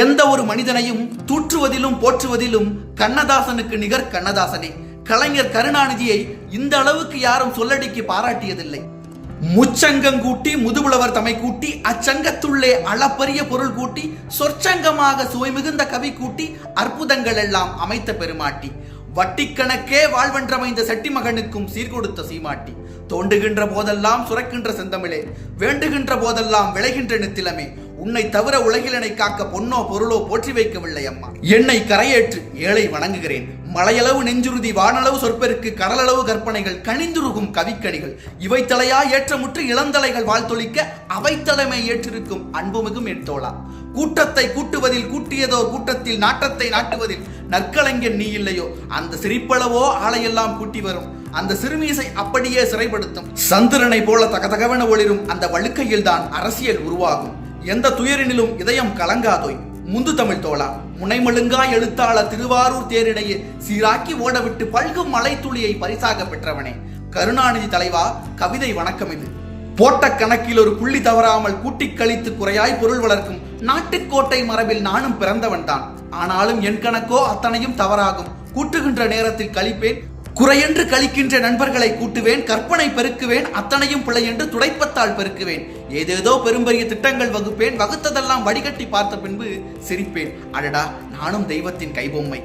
எந்த ஒரு மனிதனையும் தூற்றுவதிலும் போற்றுவதிலும் கண்ணதாசனுக்கு நிகர் கண்ணதாசனே. கலைஞர் கருணாநிதியை இந்த அளவுக்கு யாரும் சொல்லடிக்கு பாராட்டியதில்லை. முச்சங்கம் கூட்டி முதுபுலவர் தமை கூட்டி அச்சங்கத்துள்ளே அளப்பரிய பொருள் கூட்டி சொற்சங்கமாக சுவை மிகுந்த கவி கூட்டி அற்புதங்கள் எல்லாம் அமைத்த பெருமாட்டி. வட்டிக்கணக்கே வாழ்வென்றமைந்த செட்டிமகனுக்கும் சீர்கொடுத்த சீமாட்டி. தோண்டுகின்ற போதெல்லாம் சுரக்கின்ற செந்தமிழே வேண்டுகின்ற போதெல்லாம் விளைகின்ற நித்திலமே. உன்னை தவிர உலகிலனை காக்க பொன்னோ பொருளோ போற்றி வைக்கவில்லை அம்மா. என்னை கரையேற்று ஏழை வணங்குகிறேன். மலையளவு நெஞ்சுறுதி வானளவு சொற்பெருக்கு கடலளவு கற்பனைகள் கனிந்துருகும் கவிக்கணிகள் இவை தலையா ஏற்றமுற்று இளந்தலைகள் வாழ்த்தொழிக்க அவை தலைமை ஏற்றிருக்கும் அன்புமிகும் என் தோழா கூட்டத்தை கூட்டுவதில் கூட்டியதோ கூட்டத்தில் நாட்டத்தை நாட்டுவதில் நற்கலைஞன் நீ இல்லையோ? அந்த சிரிப்பளவோ ஆளையெல்லாம் கூட்டி வரும். அந்த சிறுமீசை அப்படியே சிறைப்படுத்தும். சந்திரனை போல தகதகவென ஒளிரும் அந்த வழுக்கையில் தான் அரசியல் உருவாகும். எந்த துயரினிலும் இதயம் கலங்காதோய். முந்து தமிழ் தோழா முனைமழுங்கா எழுத்தாள திருவாரூர் தேரிடையே சீராக்கி ஓடவிட்டு பல்கும் மலைத்துளியை பரிசாக பெற்றவனே. கருணாநிதி தலைவா கவிதை வணக்கம் இது. போட்ட கணக்கில் ஒரு புள்ளி தவறாமல் கூட்டி கழித்து குறையாய் பொருள் வளர்க்கும் நாட்டுக்கோட்டை மரபில் நானும் பிறந்தவன் தான் ஆனாலும் என் கணக்கோ அத்தனையும் தவறாகும். கூட்டுகின்ற நேரத்தில் கழிப்பேன் குறையென்று கழிக்கின்ற நண்பர்களை கூட்டுவேன் கற்பனை பெருக்குவேன் அத்தனையும் பிழை என்று துடைப்பத்தால் பெருக்குவேன். ஏதேதோ பெரும்பெரிய திட்டங்கள் வகுப்பேன் வகுத்ததெல்லாம் வடிகட்டி பார்த்த பின்பு சிரிப்பேன். அடடா நானும் தெய்வத்தின் கைபொம்மை.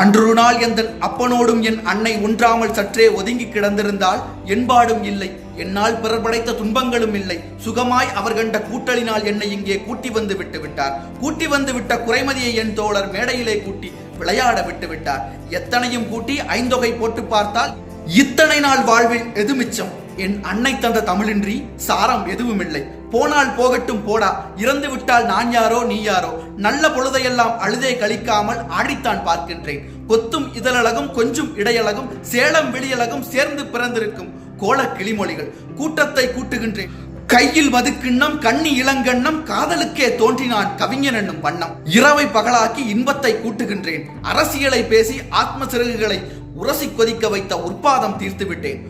அன்றொரு நாள் எந்தன் அப்பனோடும் என் அன்னை ஒன்றாமல் சற்றே ஒதுங்கி கிடந்திருந்தால் என்பாடும் இல்லை. என்னால் பிறர் படைத்த துன்பங்களும் இல்லை. சுகமாய் அவர் கண்ட கூட்டலினால் என்னை இங்கே கூட்டி வந்து விட்டு விட்டார். கூட்டி வந்து விட்ட குறைமதியை என் தோழர் மேடையிலே கூட்டி விளையாட விட்டு விட்டார். எத்தனையும் கூட்டி ஐந்தொகை போட்டு பார்த்தால் இத்தனை நாள் வாழ்வில் எது மிச்சம்? என் அன்னை தந்த தமிழின்றி சாரம் எதுவும் இல்லை போனால் போகட்டும் போடா. இறந்து விட்டால் நான் யாரோ நீ யாரோ? நல்ல பொழுதையெல்லாம் அழுதே கழிக்காமல் ஆடித்தான் பார்க்கின்றேன். கொத்தும் இதழழகும் கொஞ்சம் இடையழகும் சேலம் வெளியழகும் சேர்ந்து பிறந்திருக்கும் கோல கிளிமொழிகள் கூட்டத்தை கூட்டுகின்றேன். கையில் மதுக்கிண்ணம் கண்ணி இளங்கண்ணம் காதலுக்கே தோன்றினான் கவிஞன் என்னும் வண்ணம். இரவை பகலாக்கி இன்பத்தை கூட்டுகின்றேன். அரசியலை பேசி ஆத்ம சிறகுகளை உரசி கொதிக்க வைத்த உற்பாதம் தீர்த்து விட்டேன்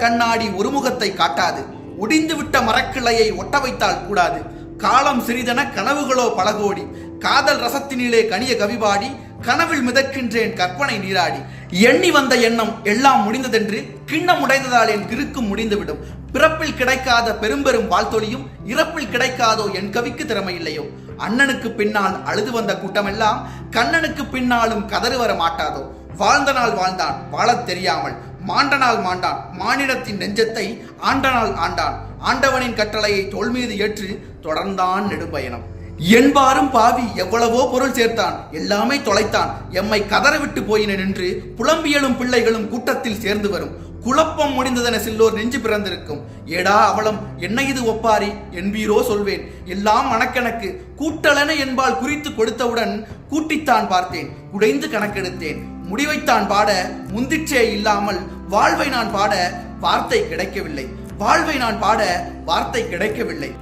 கண்ணாடி ஒரு முகத்தை காட்டாது. ஒடிந்துவிட்ட மரக்கிளையை ஒட்ட வைத்தால் கூடாது. காலம் சிறிதென கனவுகளோ பலகோடி. காதல் ரசத்தினிலே கனிய கவிபாடி கனவில் மிதக்கின்றேன் கற்பனை நீராடி. எண்ணி வந்த எண்ணம் எல்லாம் முடிந்ததென்று கிண்ணம் உடைந்ததால் என் கிறுக்கும் முடிந்துவிடும். பிறப்பில் கிடைக்காத பெரும்பெரும் வாழ்த்தொழியும் இறப்பில் கிடைக்காதோ என் கவிக்கு திறமை இல்லையோ அண்ணனுக்கு பின்னால் அழுது வந்த கூட்டமெல்லாம் கண்ணனுக்கு பின்னாலும் கதறு வர மாட்டாதோ. வாழ்ந்த நாள் வாழ்ந்தான் வாழத் தெரியாமல். மாண்டனால் மாண்டான் மானிடத்தின் நெஞ்சத்தை ஆண்டனால் ஆண்டான். ஆண்டவனின் கட்டளையை தோல் மீது ஏற்று தொடர்ந்தான் நெடும்பயணம். என்பாரும் பாவி எவ்வளவோ பொருள் சேர்த்தான் எல்லாமே தொலைத்தான். எம்மை கதறவிட்டு போயின நின்று புலம்பியலும் பிள்ளைகளும் கூட்டத்தில் சேர்ந்து வரும். குழப்பம் முடிந்ததென சில்லோர் நெஞ்சு பிறந்திருக்கும். ஏடா அவளம் என்ன இது ஒப்பாரி? என்பீரோ சொல்வேன். எல்லாம் மனக்கணக்கு கூட்டலென என்பால் குறித்து கொடுத்தவுடன் கூட்டித்தான் பார்த்தேன். குடைந்து கணக்கெடுத்தேன். முடிவைத்தான் பாட முந்திற்றே இல்லாமல் வாழ்வை நான் பாட வார்த்தை கிடைக்கவில்லை. வாழ்வை நான் பாட வார்த்தை கிடைக்கவில்லை.